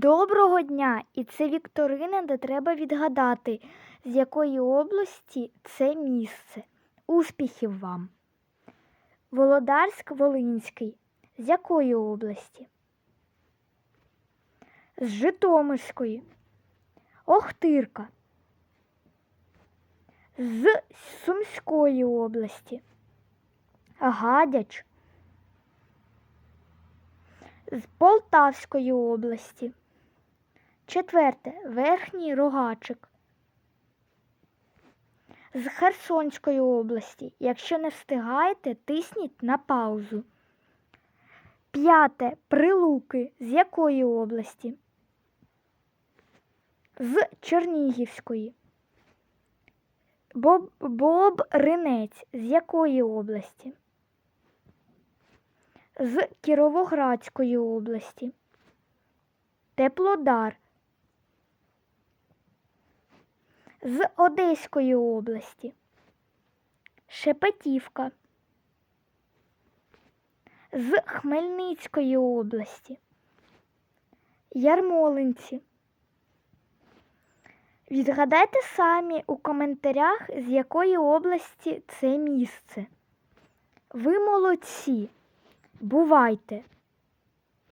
Доброго дня! І це вікторина, де треба відгадати, з якої області це місце. Успіхів вам! Володарськ Волинський. З якої області? З Житомирської. Охтирка. З Сумської області. Гадяч. З Полтавської області. Четверте. Верхній Рогачик. З Херсонської області. Якщо не встигаєте, тисніть на паузу. П'яте. Прилуки. З якої області? З Чернігівської. Боб, Боб Ринець. З якої області? З Кіровоградської області. Теплодар. З Одеської області. Шепетівка. З Хмельницької області. Ярмолинці. Відгадайте самі у коментарях, з якої області це місце. Ви молодці. Бувайте!